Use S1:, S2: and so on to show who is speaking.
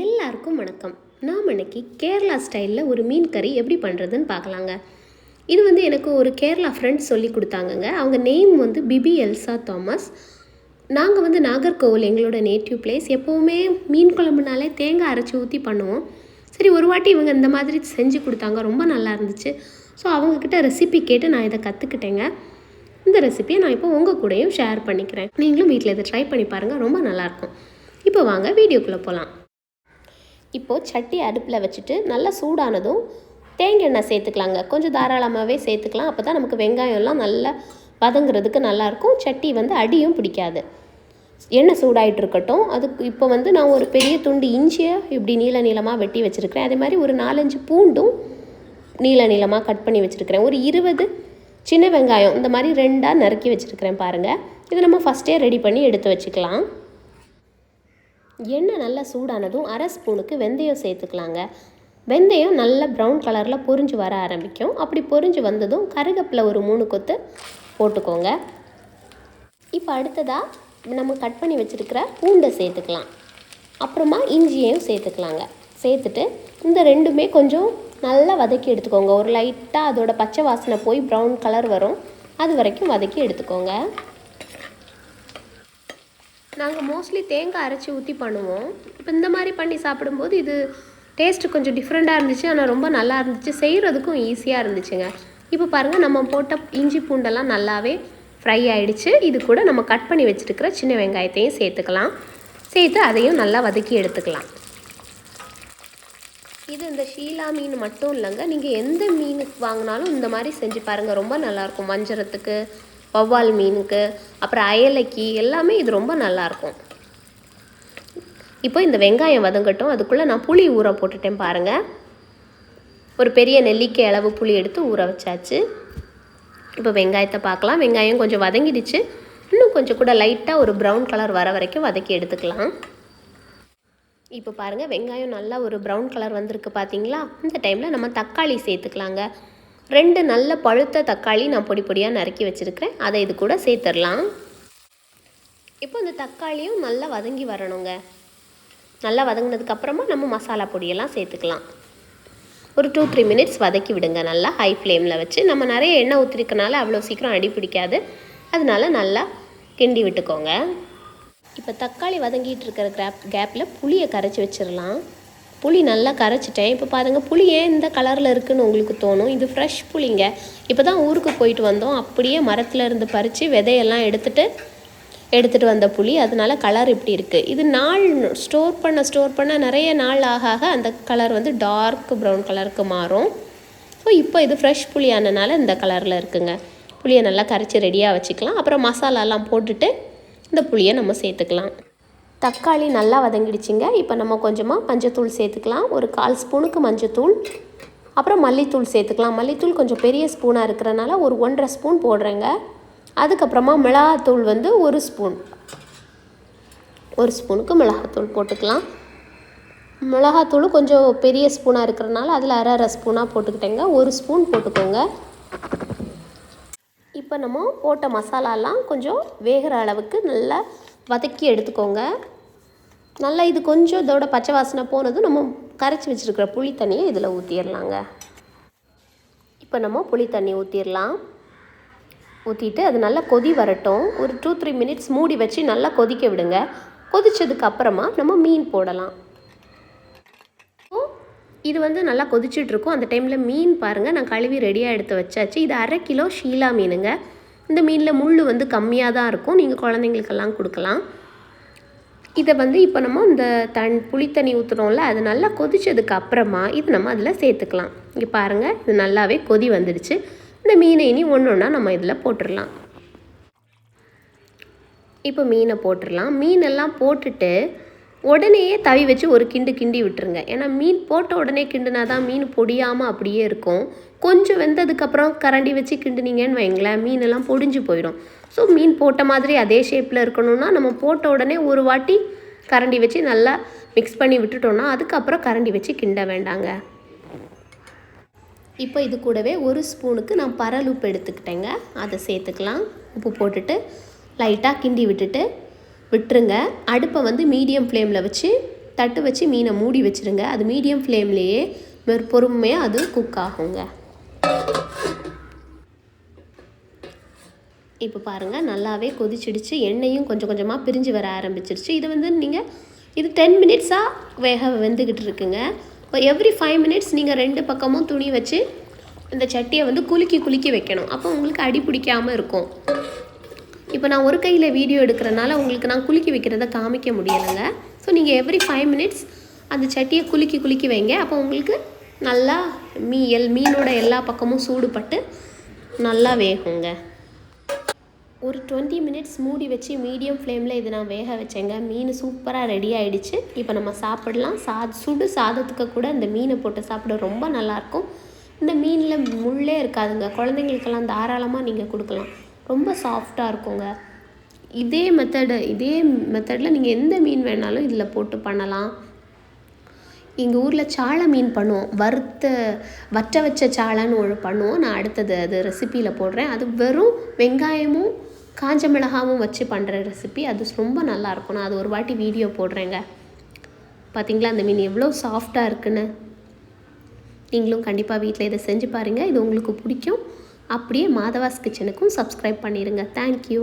S1: எல்லாருக்கும் வணக்கம். நாம் இன்னைக்கு கேரளா ஸ்டைலில் ஒரு மீன் கறி எப்படி பண்ணுறதுன்னு பார்க்கலாங்க. இது வந்து எனக்கு ஒரு கேரளா ஃப்ரெண்ட்ஸ் சொல்லி கொடுத்தாங்கங்க. அவங்க நேம் வந்து பிபி எல்சா தாமஸ். நாங்கள் வந்து நாகர்கோவில் எங்களோட நேட்டிவ் பிளேஸ் எப்போவுமே மீன் குழம்புனாலே தேங்காய் அரைச்சி ஊற்றி பண்ணுவோம். சரி ஒரு வாட்டி இவங்க இந்த மாதிரி செஞ்சு கொடுத்தாங்க. ரொம்ப நல்லா இருந்துச்சு. ஸோ அவங்கக்கிட்ட ரெசிபி கேட்டு நான் இதை கற்றுக்கிட்டேங்க இந்த ரெசிபியை நான் இப்போ உங்கள் கூடயும் ஷேர் பண்ணிக்கிறேன். நீங்களும் வீட்டில் இதை ட்ரை பண்ணி பாருங்கள் ரொம்ப நல்லாயிருக்கும் இப்போ வாங்க வீடியோக்குள்ளே போகலாம் இப்போது சட்டி அடுப்பில் வச்சுட்டு நல்லா சூடானதும் தேங்காய் எண்ணெய் சேர்த்துக்கலாங்க. கொஞ்சம் தாராளமாகவே சேர்த்துக்கலாம். அப்போ தான் நமக்கு வெங்காயம்லாம் நல்லா வதங்குறதுக்கு நல்லாயிருக்கும். சட்டி வந்து அடியும் பிடிக்காது. எண்ணெய் சூடாயிட்டு இருக்கட்டும். அதுக்கு இப்போ வந்து நான் ஒரு பெரிய துண்டு இஞ்சியை இப்படி நீள நீளமாக வெட்டி வச்சுருக்கிறேன். அதே மாதிரி ஒரு நாலஞ்சு பூண்டும் நீள நீளமாக கட் பண்ணி வச்சுருக்கிறேன். ஒரு இருபது சின்ன வெங்காயம் இந்த மாதிரி ரெண்டாக நறுக்கி வச்சுருக்கிறேன் பாருங்கள் இதை நம்ம ஃபஸ்ட்டே ரெடி பண்ணி எடுத்து வச்சுக்கலாம். எண்ணெய் நல்லா சூடானதும் அரை ஸ்பூனுக்கு வெந்தயம் சேர்த்துக்கலாங்க. வெந்தயம் நல்ல ப்ரௌன் கலரில் பொரிஞ்சு வர ஆரம்பிக்கும். அப்படி பொரிஞ்சு வந்ததும் கருகப்பில் ஒரு மூணு கொத்து போட்டுக்கோங்க. இப்போ அடுத்ததாக நம்ம கட் பண்ணி வச்சுருக்கிற பூண்டை சேர்த்துக்கலாம். அப்புறமா இஞ்சியையும் சேர்த்துக்கலாங்க. சேர்த்துட்டு இந்த ரெண்டுமே கொஞ்சம் நல்லா வதக்கி எடுத்துக்கோங்க. ஒரு லைட்டாக அதோட பச்சை வாசனை போய் ப்ரௌன் கலர் வரும். அது வரைக்கும் வதக்கி எடுத்துக்கோங்க. நாங்கள் மோஸ்ட்லி தேங்காய் அரைச்சி ஊற்றி பண்ணுவோம். இப்போ இந்த மாதிரி பண்ணி சாப்பிடும்போது இது டேஸ்ட்டு கொஞ்சம் டிஃப்ரெண்ட்டாக இருந்துச்சு. ஆனால் ரொம்ப நல்லா இருந்துச்சு. செய்கிறதுக்கும் ஈஸியாக இருந்துச்சுங்க. இப்போ பாருங்கள் நம்ம போட்ட இஞ்சி பூண்டெல்லாம் நல்லாவே ஃப்ரை ஆகிடுச்சு இது கூட நம்ம கட் பண்ணி வச்சுருக்கிற சின்ன வெங்காயத்தையும் சேர்த்துக்கலாம். சேர்த்து அதையும் நல்லா வதக்கி எடுத்துக்கலாம். இது இந்த ஷீலா மீன் மட்டும் இல்லைங்க. நீங்கள் எந்த மீனுக்கு வாங்கினாலும் இந்த மாதிரி செஞ்சு பாருங்கள் ரொம்ப நல்லாயிருக்கும் வஞ்சரத்துக்கு வவ்வால் மீனுக்கு அப்புறம் அயலைக்கு எல்லாமே இது ரொம்ப நல்லாயிருக்கும் இப்போ இந்த வெங்காயம் வதங்கட்டும். அதுக்குள்ளே நான் புளி ஊற போட்டுட்டேன் பாருங்கள் ஒரு பெரிய நெல்லிக்காய் அளவு புளி எடுத்து ஊற வச்சாச்சு. இப்போ வெங்காயத்தை பார்க்கலாம். வெங்காயம் கொஞ்சம் வதங்கிடுச்சு. இன்னும் கொஞ்சம் கூட லைட்டாக ஒரு ப்ரௌன் கலர் வர வரைக்கும் வதக்கி எடுத்துக்கலாம். இப்போ பாருங்கள் வெங்காயம் நல்லா ஒரு ப்ரௌன் கலர் வந்திருக்கு பார்த்தீங்களா இந்த டைமில் நம்ம தக்காளி சேர்த்துக்கலாங்க. ரெண்டு நல்ல பழுத்த தக்காளி நான் பொடி பொடியாக நறுக்கி வச்சுருக்கிறேன். அதை இது கூட சேர்த்துடலாம். இப்போ இந்த தக்காளியும் நல்லா வதங்கி வரணுங்க. நல்லா வதங்கினதுக்கு அப்புறமா நம்ம மசாலா பொடியெல்லாம் சேர்த்துக்கலாம். ஒரு டூ த்ரீ மினிட்ஸ் வதக்கி விடுங்க. நல்லா ஹை ஃப்ளேமில் வச்சு நம்ம நிறைய எண்ணெய் ஊற்றிருக்கனால அவ்வளோ சீக்கிரம் அடி பிடிக்காது. அதனால நல்லா கிண்டி விட்டுக்கோங்க. இப்போ தக்காளி வதங்கிட்டு இருக்கிற கேப் கேப்பில் புளியை கரைச்சி வச்சிடலாம். புளி நல்லா கரைச்சிட்டேன். இப்போ பாருங்கள் புளி ஏன் இந்த கலரில் இருக்குதுன்னு உங்களுக்கு தோணும்? இது ஃப்ரெஷ் புளிங்க. இப்போ தான் ஊருக்கு போயிட்டு வந்தோம். அப்படியே மரத்தில் இருந்து பறித்து விதையெல்லாம் எடுத்துகிட்டு எடுத்துகிட்டு வந்த புளி. அதனால கலர் இப்படி இருக்குது இது நாள் ஸ்டோர் பண்ண ஸ்டோர் பண்ண நிறைய நாள் ஆக ஆக அந்த கலர் வந்து டார்க் ப்ரௌன் கலருக்கு மாறும். ஸோ இப்போ இது ஃப்ரெஷ் புளியானனால இந்த கலரில் இருக்குங்க. புளியை நல்லா கரைச்சி ரெடியாக வச்சுக்கலாம். அப்புறம் மசாலாலாம் போட்டுட்டு இந்த புளியை நம்ம சேர்த்துக்கலாம். தக்காளி நல்லா வதங்கிடுச்சிங்க. இப்போ நம்ம கொஞ்சமாக மஞ்சத்தூள் சேர்த்துக்கலாம். ஒரு கால் ஸ்பூனுக்கு மஞ்சத்தூள். அப்புறம் மல்லித்தூள் சேர்த்துக்கலாம். மல்லித்தூள் கொஞ்சம் பெரிய ஸ்பூனாக இருக்கிறனால ஒரு ஒன்றரை ஸ்பூன் போடுறேங்க. அதுக்கப்புறமா மிளகாத்தூள் வந்து ஒரு ஸ்பூன். ஒரு ஸ்பூனுக்கு மிளகாத்தூள் போட்டுக்கலாம். மிளகாத்தூள் கொஞ்சம் பெரிய ஸ்பூனாக இருக்கிறனால அதில் அரை அரை ஸ்பூனாக போட்டுக்கிட்டேங்க. ஒரு ஸ்பூன் போட்டுக்கோங்க. இப்போ நம்ம போட்ட மசாலாலாம் கொஞ்சம் வேகிற அளவுக்கு நல்லா வதக்கி எடுத்துக்கோங்க. நல்லா இது கொஞ்சம் இதோட பச்சை வாசனை போனதும் நம்ம கரைச்சி வச்சுருக்கிற புளி தண்ணியை இதில் ஊற்றிடலாங்க இப்போ நம்ம புளி தண்ணி ஊற்றிடலாம் ஊற்றிட்டு அது நல்லா கொதி வரட்டும். ஒரு டூ த்ரீ மினிட்ஸ் மூடி வச்சு நல்லா கொதிக்க விடுங்க. கொதிச்சதுக்கு அப்புறமா நம்ம மீன் போடலாம். இது வந்து நல்லா கொதிச்சுட்ருக்கும் அந்த டைமில் மீன் பாருங்கள் நான் கழுவி ரெடியாக எடுத்து வச்சாச்சு. இது அரை கிலோ ஷீலா மீனுங்க. இந்த மீனில் முள் வந்து கம்மியாக தான் இருக்கும். நீங்கள் குழந்தைங்களுக்கெல்லாம் கொடுக்கலாம். இதை வந்து இப்போ நம்ம இந்த தண் புளித்தண்ணி ஊற்றுறோம்ல அது நல்லா கொதிச்சதுக்கு அப்புறமா இது நம்ம அதில் சேர்த்துக்கலாம். இங்கே பாருங்கள் இது நல்லாவே கொதி வந்துடுச்சு. இந்த மீனை இனி ஒன்று ஒன்றா நம்ம இதில் போட்டுடலாம் இப்போ மீனை போட்டுடலாம் மீனெல்லாம் போட்டுட்டு உடனேயே தவி வச்சு ஒரு கிண்டு கிண்டி விட்டுருங்க. ஏன்னா மீன் போட்ட உடனே கிண்டுனா தான் மீன் பொடியாமல் அப்படியே இருக்கும். கொஞ்சம் வெந்ததுக்கப்புறம் கரண்டி வச்சு கிண்டுனீங்கன்னு வைங்களேன் மீனெல்லாம் பொடிஞ்சு போயிடும். ஸோ மீன் போட்ட மாதிரி அதே ஷேப்பில் இருக்கணும்னா நம்ம போட்ட உடனே ஒரு வாட்டி கரண்டி வச்சு நல்லா மிக்ஸ் பண்ணி விட்டுட்டோம்னா அதுக்கப்புறம் கரண்டி வச்சு கிண்ட வேண்டாங்க. இப்போ இது கூடவே ஒரு ஸ்பூனுக்கு நான் பரல் உப்பு எடுத்துக்கிட்டேங்க. அதை சேர்த்துக்கலாம். உப்பு போட்டுட்டு லைட்டாக கிண்டி விட்டுட்டு விட்டுருங்க. அடுப்பை வந்து மீடியம் ஃப்ளேமில் வச்சு தட்டு வச்சு மீனை மூடி வச்சுருங்க. அது மீடியம் ஃப்ளேம்லேயே பொறுமையாக அது குக் ஆகுங்க. இப்போ பாருங்கள் நல்லாவே கொதிச்சிடுச்சு. எண்ணெயும் கொஞ்சம் கொஞ்சமாக பிரிஞ்சு வர ஆரம்பிச்சிருச்சு. இது வந்து நீங்கள் இது டென் மினிட்ஸாக வேக வெந்துக்கிட்டு இருக்குங்க. இப்போ எவ்ரி ஃபைவ் மினிட்ஸ் நீங்கள் ரெண்டு பக்கமும் துணி வச்சு இந்த சட்டியை வந்து குலுக்கி குலுக்கி வைக்கணும். அப்போ உங்களுக்கு அடி பிடிக்காமல் இருக்கும். இப்போ நான் ஒரு கையில் வீடியோ எடுக்கிறனால உங்களுக்கு நான் குலுக்கி வைக்கிறத காமிக்க முடியலைங்க. ஸோ நீங்கள் எவ்ரி ஃபைவ் மினிட்ஸ் அந்த சட்டியை குலுக்கி குலுக்கி வைங்க. அப்போ உங்களுக்கு நல்லா மீ எல் மீனோட எல்லா பக்கமும் சூடுபட்டு நல்லா வேகுங்க. ஒரு டுவெண்ட்டி மினிட்ஸ் மூடி வச்சு மீடியம் ஃப்ளேமில் இது நான் வேக வச்சேங்க. மீன் சூப்பராக ரெடி ஆகிடுச்சு இப்போ நம்ம சாப்பிடலாம். சா சுடு சாதத்துக்கு கூட இந்த மீனை போட்டு சாப்பிட ரொம்ப நல்லாயிருக்கும் இந்த மீனில் முள்ளே இருக்காதுங்க. குழந்தைங்களுக்கெல்லாம் தாராளமாக நீங்கள் கொடுக்கலாம். ரொம்ப சாஃப்டாக இருக்குங்க. இதே மெத்தடு இதே மெத்தடில் நீங்கள் எந்த மீன் வேணாலும் இதில் போட்டு பண்ணலாம். எங்கள் ஊரில் சாளை மீன் பண்ணுவோம். வறுத்த வற்ற வச்ச சாழன்னு ஒன்று பண்ணுவோம். நான் அடுத்தது அது ரெசிப்பியில் போடுறேன். அது வெறும் வெங்காயமும் காஞ்ச மிளகாவும் வச்சு பண்ணுற ரெசிபி அது ரொம்ப நல்லாயிருக்கும் நான் அது ஒரு வாட்டி வீடியோ போடுறேங்க. பார்த்தீங்களா அந்த மீன் எவ்வளோ சாஃப்டாக இருக்குன்னு. நீங்களும் கண்டிப்பாக வீட்டில் இதை செஞ்சு பாருங்கள் இது உங்களுக்கு பிடிக்கும். அப்படியே மாதவாஸ் கிச்சனுக்கும் சப்ஸ்கிரைப் பண்ணிடுங்க தேங்க்யூ